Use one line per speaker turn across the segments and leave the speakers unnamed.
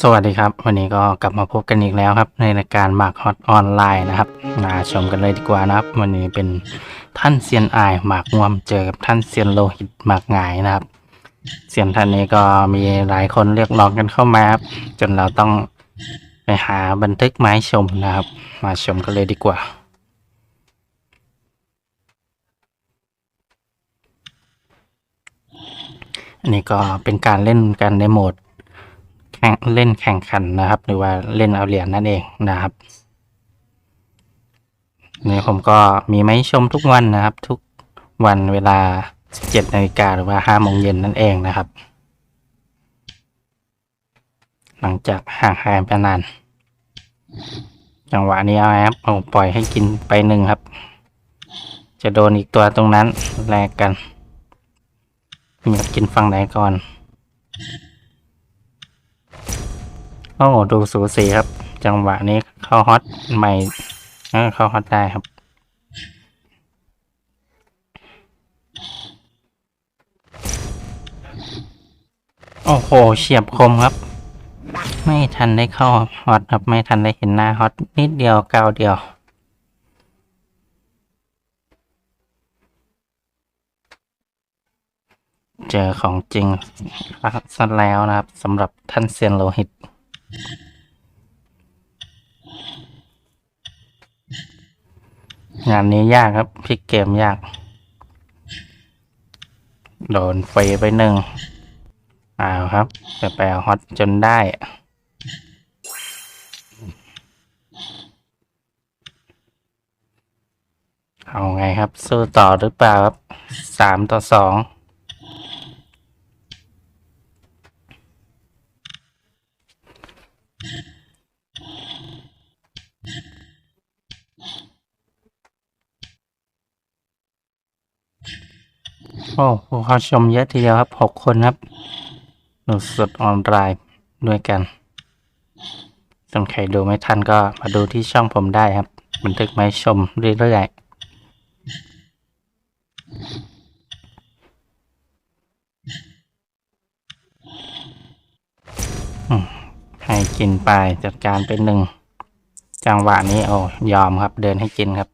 สวัสดีครับ วันนี้ก็กลับมาพบกันอีกแล้วครับ ในรายการหมากฮอตออนไลน์นะครับ มาชมกันเลยดีกว่านะครับ วันนี้เป็นท่านเซียนอายหมากงวมเจอกับท่านเซียนโลหิตหมากหงายนะครับเซียนท่านนี้ก็มีหลายคนเรียกร้องกันเข้ามาครับจนเราต้องไปหาบันทึกไม้ชมนะครับ มาชมกันเลยดีกว่าอันนี้ก็เป็นการเล่นกันในโหมด ข่งเล่นแข่งขันนะครับ หรือว่าเล่นเอาเหรียญนั่นเองนะครับนี่ผมก็มีไม้ชมทุกวันนะครับ ทุกวันเวลา 17นาฬิกาหรือว่า5โมงเย็นนั่นเองนะครับ หลังจากห่างหายไปนาน จังหวะนี้เอาครับผมปล่อยให้กินไปหนึ่งครับ จะโดนอีกตัวตรงนั้นแลกกันมีกินฝั่งไหนก่อน โอ้ดูสูสีครับ จังหวะนี้เข้าฮอตใหม่เข้าฮอตได้ครับโอ้โหเฉียบคมครับ ไม่ทันได้เข้าฮอตครับ ไม่ทันได้เห็นหน้าฮอตนิดเดียวก้าวเดียว เจอของจริงซะแล้วนะครับสำหรับท่านเซียนโลหิต งานนี้ยากครับพลิกเกมยาก โดนเฟยไปหนึ่งอ้าวครับจะไปเอาฮอตจนได้เอาไงครับ สู้ต่อหรือเปล่าครับสามต่อสอง โอ้ผู้เข้าชมเยอะทีเดียวครับหกคนครับดูสดออนไลน์ด้วยกันส่วนใครดูไม่ทันก็มาดูที่ช่องผมได้ครับ บันทึกมาให้ชมเรื่อยๆให้กินไปจัดการเป็นหนึ่ง จังหวะนี้โอ้ยอมครับ เดินให้กินครับ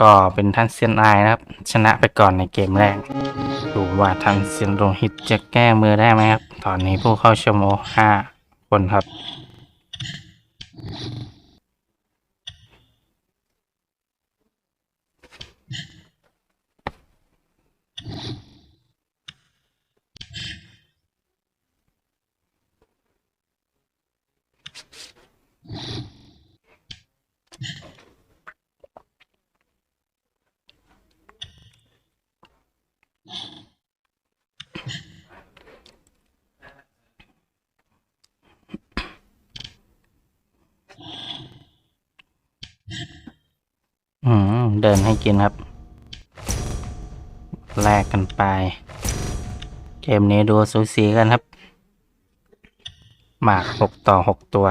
ก็เป็นท่านเซียนไอนะครับ ชนะไปก่อนในเกมแรก ดูว่าท่านเซียนโรหิตจะแก้มือได้ไหมครับ ตอนนี้ผู้เข้าชมโอห้าคนครับ you ม เดินให้กินครับ แลกกันไป เกมนี้ดูสูสีกันครับ หมากหกต่อหกตัว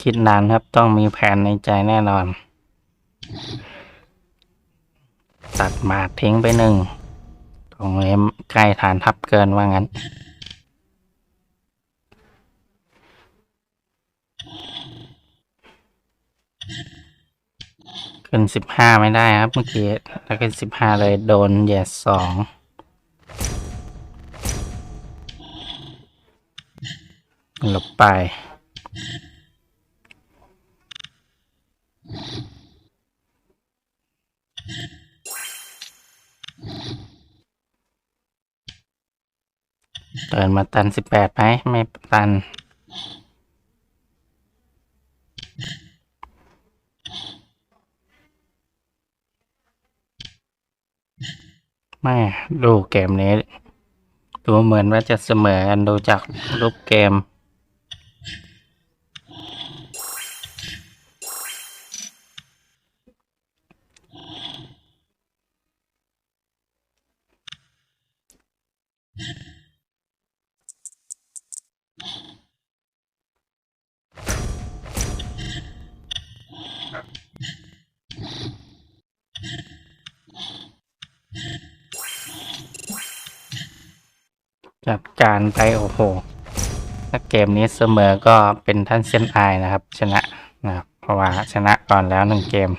คิดนานครับต้องมีแผนในใจแน่นอน ตัดหมากทิ้งไปหนึ่ง ตรงนี้ใกล้ฐานทัพเกินว่างั้น ขึ้นสิบห้าไม่ได้ครับ เมื่อกี้ถ้าขึ้นสิบห้าเลยโดนแย่สองหลบไป เดินมาตันสิบแปดไหมไม่ตัน ไม่ดูเกมนี้ ดูเหมือนว่าจะเสมอกันดูจากรูปเกม จัดการไปโอ้โห ถ้าเกมนี้เสมอก็เป็นท่านเซนไอายนะครับ ชนะนะครับเพราะว่าชนะก่อนแล้วหนึ่งเกม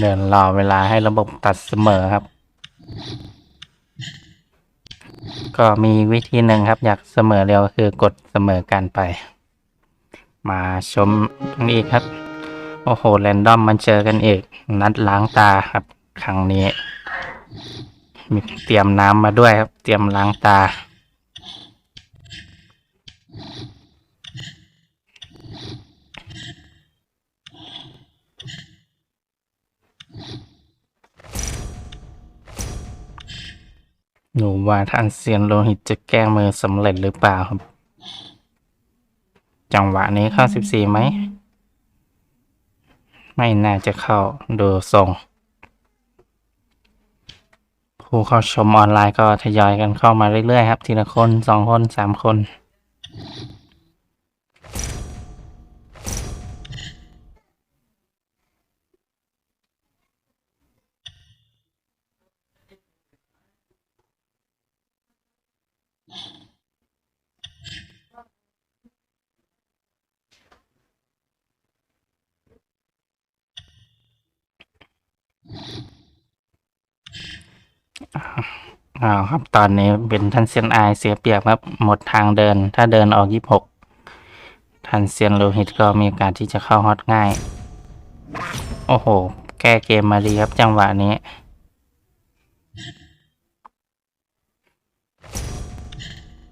เดินรอเวลาให้ระบบตัดเสมอครับ ก็มีวิธีหนึ่งครับ อยากเสมอเร็วคือกดเสมอกันไป มาชมตรงนี้ครับ โอ้โห แรนดอมมันเจอกันอีกนัดล้างตาครับ ครั้งนี้ มีเตรียมน้ำมาด้วยครับ เตรียมล้างตา หนูว่าท่านเซียนโลหิตจะแก้มือสำเร็จหรือเปล่าครับ จังหวะนี้เข้าสิบสี่ไหม ไม่น่าจะเข้าดูทรง ผู้เข้าชมออนไลน์ก็ทยอยกันเข้ามาเรื่อยๆครับ ทีละคนสองคนสามคน อ้าวครับตอนนี้เป็นทันเซียนไอเสียเปรียบครับหมดทางเดิน ถ้าเดินออกยี่หกทันเซียนโลหิตก็มีโอกาสที่จะเข้าฮอตง่าย โอ้โห แก้เกมมาดีครับจังหวะนี้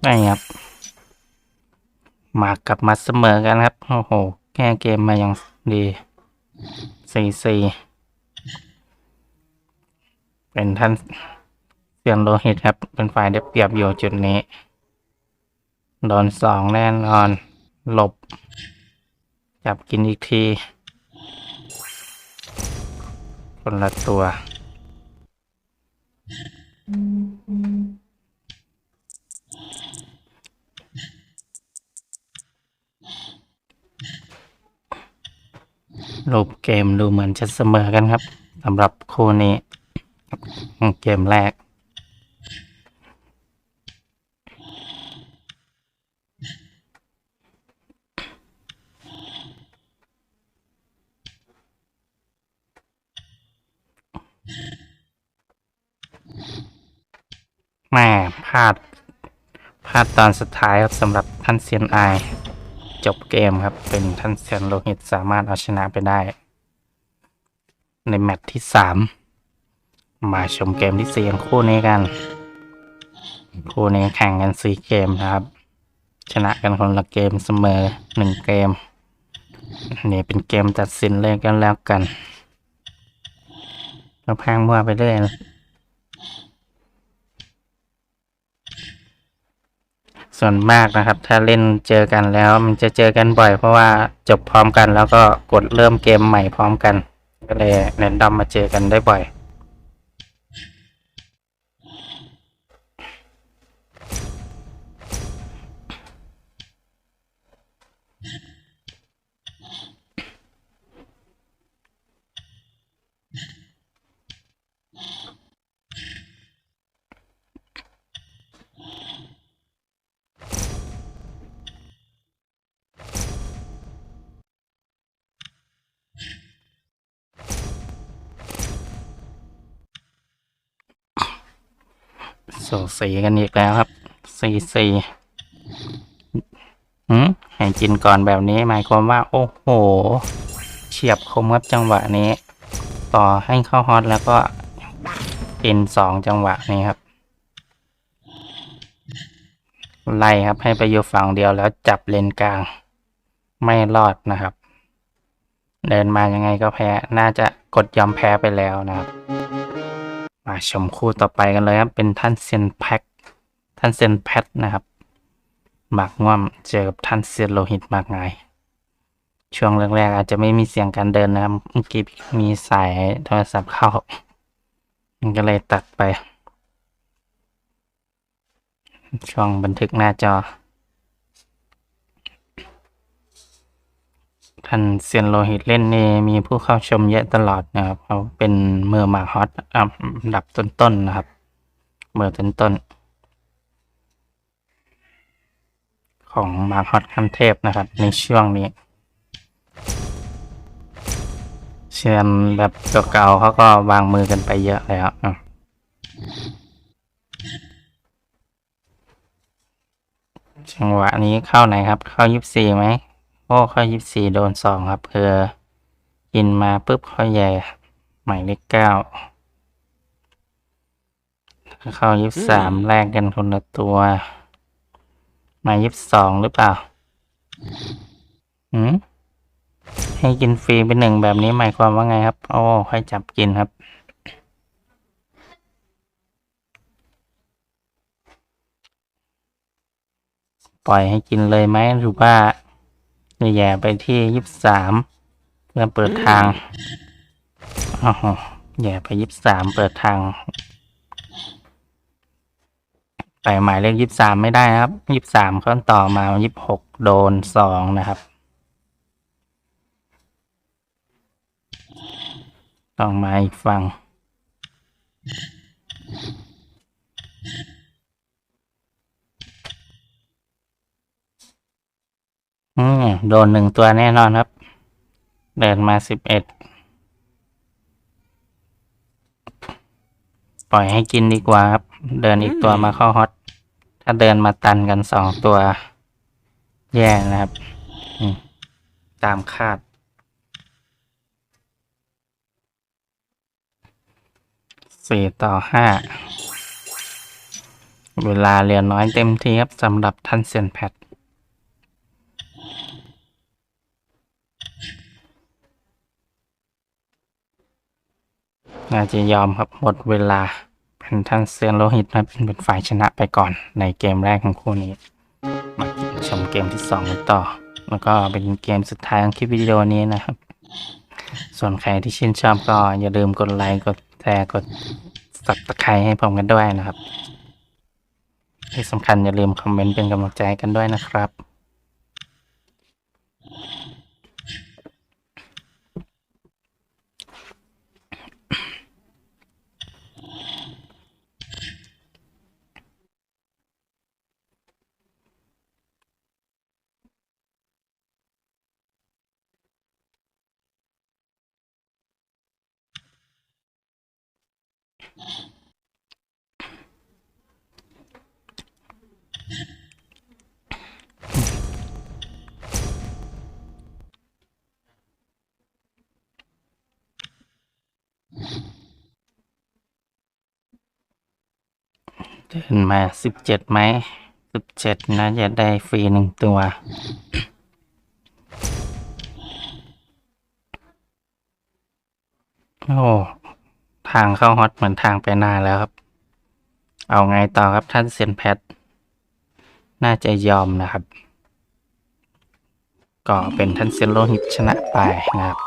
ได้ครับมากลับมาเสมอกันครับ โอ้โห แก้เกมมาอย่างดีสี่สี่เป็นท่าน เสียนโลหิตครับ เป็นฝ่ายได้เปรียบอยู่จุดนี้ โดนสองแน่นอน หลบ จับกินอีกทีคนละตัว รูปเกมดูเหมือนจะเสมอกันครับสำหรับคู่นี้ เกมแรก แม่พลาดพลาดตอนสุดท้ายครับสำหรับท่านเซียนไอจบเกมครับ เป็นท่านเซียนโลหิตสามารถเอาชนะไปได้ ในแมตช์ที่สามมาชมเกมที่สี่กันคู่นี้กัน คู่นี้แข่งกันสี่เกมนะครับ ชนะกันคนละเกมเสมอหนึ่งเกมนี่เป็นเกมตัดสินเลยกันแล้วกันเราพังมั่วไปเรื่อยนะ ส่วนมากนะครับ ถ้าเล่นเจอกันแล้ว มันจะเจอกันบ่อย เพราะว่าจบพร้อมกันแล้วก็กดเริ่มเกมใหม่พร้อมกัน ก็เลยแรนดอมมาเจอกันได้บ่อย สูสีกันอีกแล้วครับสี่สี่หืมให้กินก่อนแบบนี้หมายความว่า โอ้โห เฉียบคมครับจังหวะนี้ ต่อให้เข้าฮอตแล้วก็กินสองจังหวะนี้ครับ ไล่ครับให้ไปอยู่ฝั่งเดียวแล้วจับเลนกลาง ไม่รอดนะครับ เดินมายังไงก็แพ้ น่าจะกดยอมแพ้ไปแล้วนะครับ มาชมคู่ต่อไปกันเลยครับ เป็นท่านเซียนแพ็กท่านเซียนแพทนะครับหมากง่วมเจอกับท่านเซียนโลหิตมากงาย ช่วงแรกๆอาจจะไม่มีเสียงการเดินนะครับเมื่อกี้มีสายโทรศัพท์เข้า มันก็เลยตัดไป ช่วงบันทึกหน้าจอ ท่านเซียนโลหิตเล่นนี่มีผู้เข้าชมเยอะตลอดนะครับเขาเป็นเมือหมาฮอตอันดับต้นๆนะครับ เมือต้นๆของหมาฮอตคันเทพนะครับ ในช่วงนี้ เซียนแบบเก่าๆเขาก็วางมือกันไปเยอะแล้วอะจังหวะนี้เข้าไหนครับ เข้ายิบสี่ไหม โอ้เข้ายิบสี่โดนสองครับเพื่อกินมาปุ๊บเข้าใหญ่หมายเลขเก้าเข้ายิบสามแลกกันคนละตัวหมายยิบสองหรือเปล่าหืมให้กินฟรีเป็นหนึ่งแบบนี้หมายความว่าไงครับ โอ้ค่อยจับกินครับปล่อยให้กินเลยไหมหรือว่าจะ แย่ไปที่ยี่สิบสามเพื่อเปิดทางอ๋อแย่ไปยี่สิบสามเปิดทาง ไปหมายเลขยี่สิบสามไม่ได้ครับยี่สิบสามเขาต่อมายี่สิบหกโดนสองนะครับ ต้องมาอีกฝั่ง อืมโดนหนึ่งตัวแน่นอนครับ เดินมาสิบเอ็ด ปล่อยให้กินดีกว่าครับ เดินอีกตัวมาเข้าฮอต ถ้าเดินมาตันกันสองตัว แย่นะครับตามคาด สี่ต่อห้า เวลาเหลือน้อยเต็มทีครับสำหรับท่านเซียนแพท น่าจะยอมครับหมดเวลาเป็นท่านเซียนโลหิตนะเป็นฝ่ายชนะไปก่อนในเกมแรกของคู่นี้มาชมเกมที่สองกันต่อ แล้วก็เป็นเกมสุดท้ายของคลิปวิดีโอนี้นะครับ ส่วนใครที่ชื่นชอบก็อย่าลืมกดไลค์กดแชร์กดสับตะไคร้ให้ผมกันด้วยนะครับ ที่สำคัญอย่าลืมคอมเมนต์เป็นกำลังใจกันด้วยนะครับ เดินมาสิบเจ็ดไหมสิบเจ็ดนะจะได้ฟรีหนึ่งตัว โอ้ ทางเข้าฮอตเหมือนทางไปนาแล้วครับ เอาไงต่อครับท่านเซียนแพท น่าจะยอมนะครับ ก็เป็นท่านเซียนโลหิตชนะไปนะครับ